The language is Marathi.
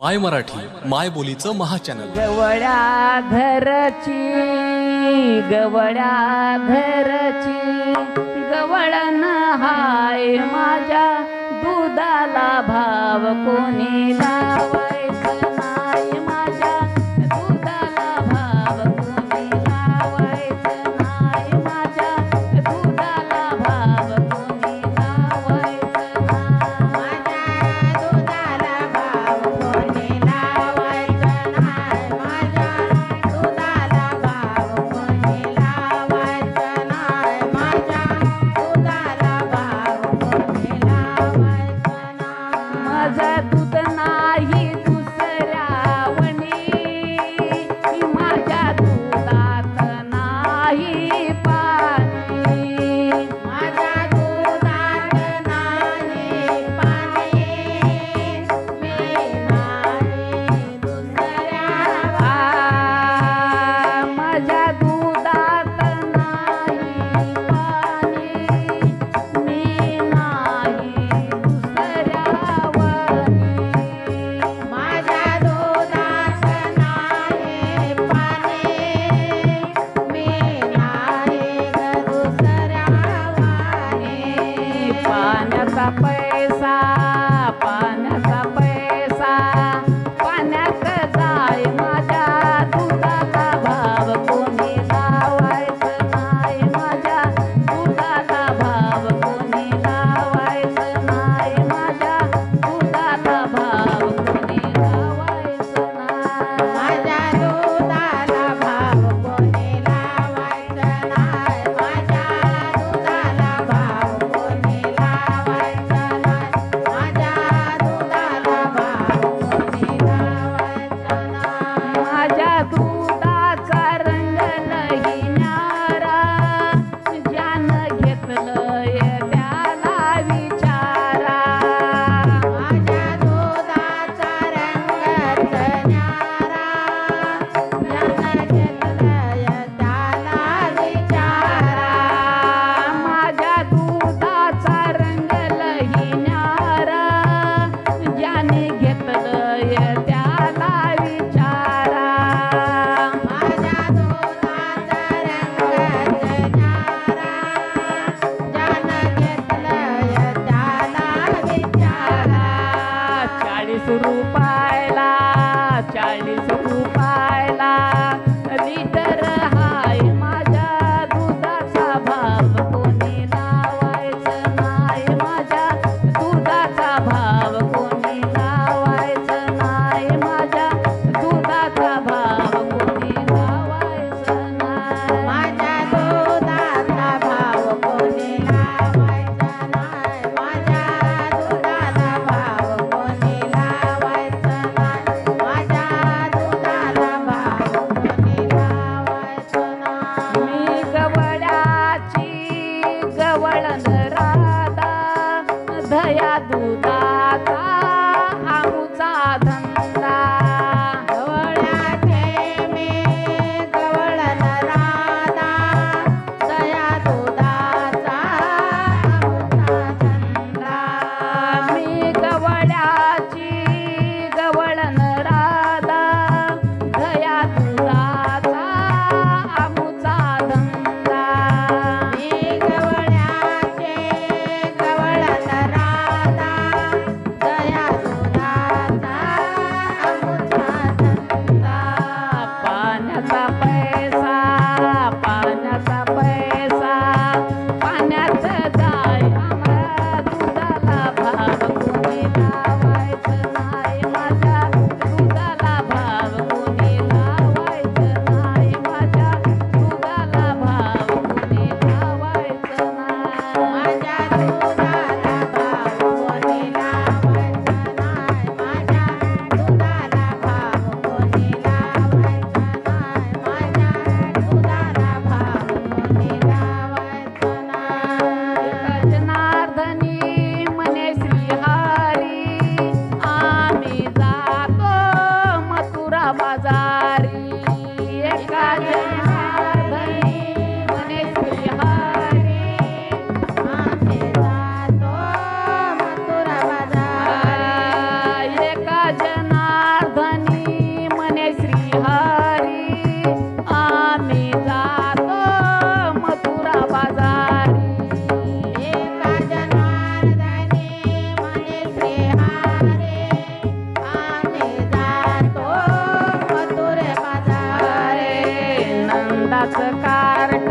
माय मराठी माय बोलीचं महाचॅनल. गवळ्या घरची गवळ्या घरची गवळण हाय माझ्या दुधाला भाव कोणी लावा पाण्यात that's a car.